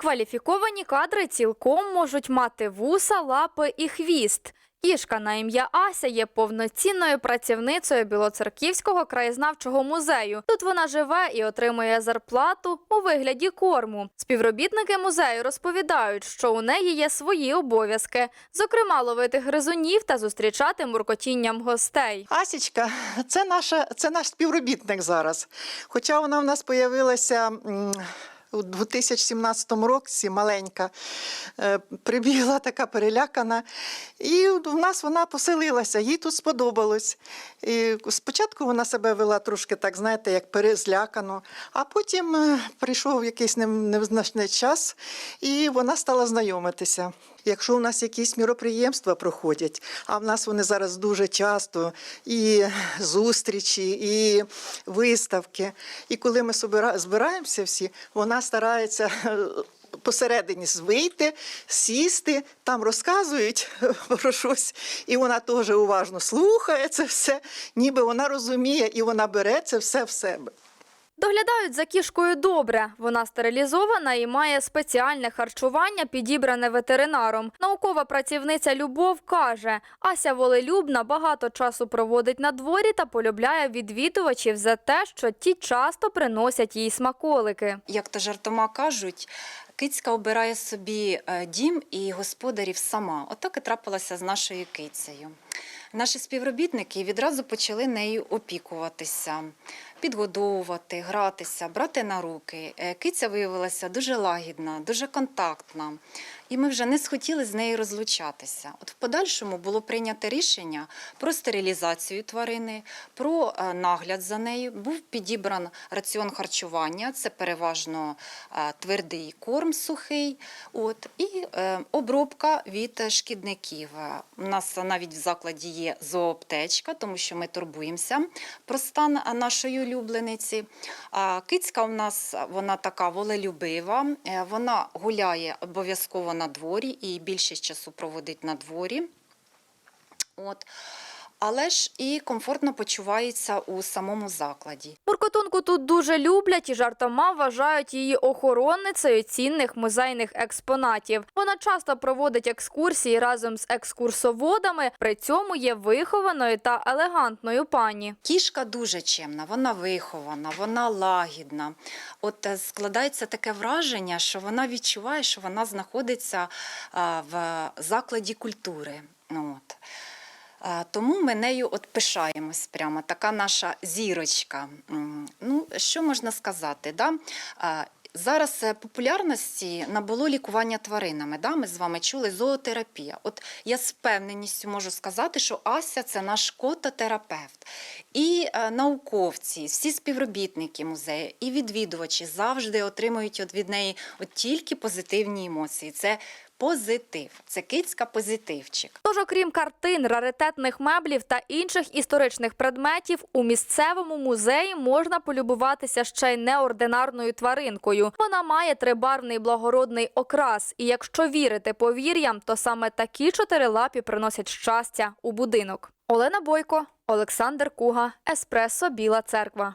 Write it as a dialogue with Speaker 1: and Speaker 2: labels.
Speaker 1: Кваліфіковані кадри цілком можуть мати вуса, лапи і хвіст. Кішка на ім'я Ася є повноцінною працівницею Білоцерківського краєзнавчого музею. Тут вона живе і отримує зарплату у вигляді корму. Співробітники музею розповідають, що у неї є свої обов'язки, зокрема ловити гризунів та зустрічати муркотінням гостей.
Speaker 2: Асічка, це наша, це наш співробітник зараз. Хоча вона в нас з'явилася у 2017 році, маленька, е, прибігла така перелякана, і в нас вона поселилася, їй тут сподобалось. І спочатку вона себе вела трошки так, знаєте, як перезлякано, а потім е, прийшов якийсь незначний час, і вона стала знайомитися. Якщо у нас якісь міроприємства проходять, а в нас вони зараз дуже часто, і зустрічі, і виставки. І коли ми збираємося всі, вона старається. е, Посередині вийти, сісти, там розказують про щось, і вона теж уважно слухає це все, ніби вона розуміє і вона бере це все в себе.
Speaker 1: Доглядають за кішкою добре. Вона стерилізована і має спеціальне харчування, підібране ветеринаром. Наукова працівниця Любов каже, Ася волелюбна багато часу проводить на дворі та полюбляє відвідувачів за те, що ті часто приносять їй смаколики.
Speaker 3: як то жартома кажуть, кицька обирає собі е, дім і господарів сама. Отак і трапилося з нашою кицею. Наші співробітники відразу почали нею опікуватися, підгодовувати, гратися, брати на руки. Е, Киця виявилася дуже лагідна, дуже контактна. І ми вже не схотіли з нею розлучатися. От в подальшому було прийнято рішення про стерилізацію тварини, про е, нагляд за нею. Був підібран раціон харчування, це переважно е, твердий корм сухий, от, і обробка від шкідників. У нас навіть в закладі є зооптечка, тому що ми турбуємося про стан нашої улюблениці. Кицька у нас вона така волелюбива, е, вона гуляє обов'язково на дворі і більшість часу проводить на дворі. От. Але ж і комфортно почувається у самому закладі.
Speaker 1: Муркотунку тут дуже люблять і жартома вважають її охоронницею цінних музейних експонатів. Вона часто проводить екскурсії разом з екскурсоводами, при цьому є вихованою та елегантною пані.
Speaker 3: Кішка дуже чемна, вона вихована, вона лагідна. От е, складається таке враження, що вона відчуває, що вона знаходиться в закладі культури. Ну, От. Тому ми нею от пишаємось прямо, така наша зірочка. Ну, що можна сказати? Да? Зараз е, популярності набуло лікування тваринами. Да? Ми з вами чули зоотерапія. От я з впевненістю можу сказати, що Ася це наш кототерапевт. І е, науковці, всі співробітники музею і відвідувачі завжди отримують от від неї от тільки позитивні емоції. Це позитив, це кицька позитивчик.
Speaker 1: Тож, окрім картин, раритетних меблів та інших історичних предметів, у місцевому музеї можна полюбуватися ще й неординарною тваринкою. Вона має трибарвний благородний окрас, і якщо вірити повір'ям, то саме такі чотирилапі приносять щастя у будинок. Олена Бойко, Олександр Куга, Еспресо Біла Церква.